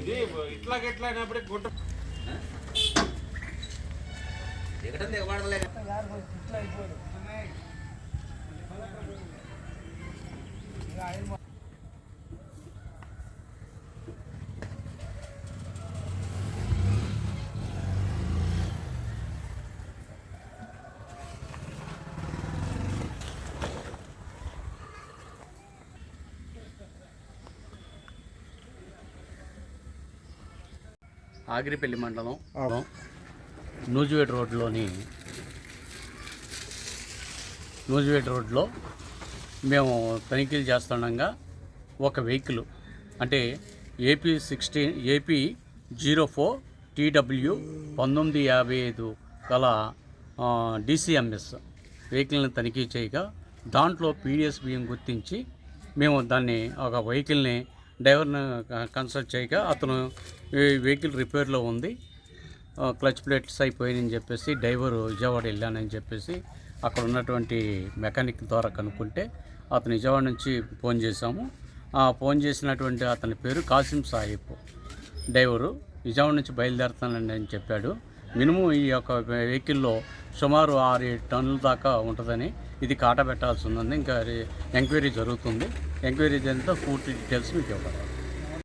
ఇది ఇట్లా ఎట్లా అయినప్పుడు గుట్ట దిగటం దిగబడలేదు ఆగిరిపల్లి మండలం నూజివేడ్ రోడ్లోని నూజివేడ్ రోడ్లో మేము తనిఖీలు చేస్తుండగా ఒక వెహికల్ అంటే AP sixteen AP zero four TW పంతొమ్మిది యాభై ఐదు గల డిసిఎంఎస్ వెహికల్ని తనిఖీ చేయగా దాంట్లో పీడిఎస్ బియ్యం గుర్తించి మేము దాన్ని ఒక వెహికల్ని డ్రైవర్ని కన్సల్ట్ చేయగా అతను వెహికల్ రిపేర్లో ఉంది. క్లచ్ ప్లేట్స్ అయిపోయాయని చెప్పేసి డ్రైవర్ విజయవాడ వెళ్ళానని చెప్పేసి అక్కడ ఉన్నటువంటి మెకానిక్ ద్వారా కనుక్కుంటే అతను విజయవాడ నుంచి ఫోన్ చేశాము. ఆ ఫోన్ చేసినటువంటి అతని పేరు కాసిం సాహిబ్. డ్రైవరు విజయవాడ నుంచి బయలుదేరుతానండి అని చెప్పాడు. మినిమం ఈ యొక్క వెహికల్లో సుమారు ఆరు ఏడు టన్నుల దాకా ఉంటుందని ఇది కాట పెట్టాల్సి ఉందని ఇంకా ఎంక్వైరీ జరుగుతుంది. ఎంక్వైరీ చేయడంతో పూర్తి డీటెయిల్స్ మీకు ఇవ్వగలరు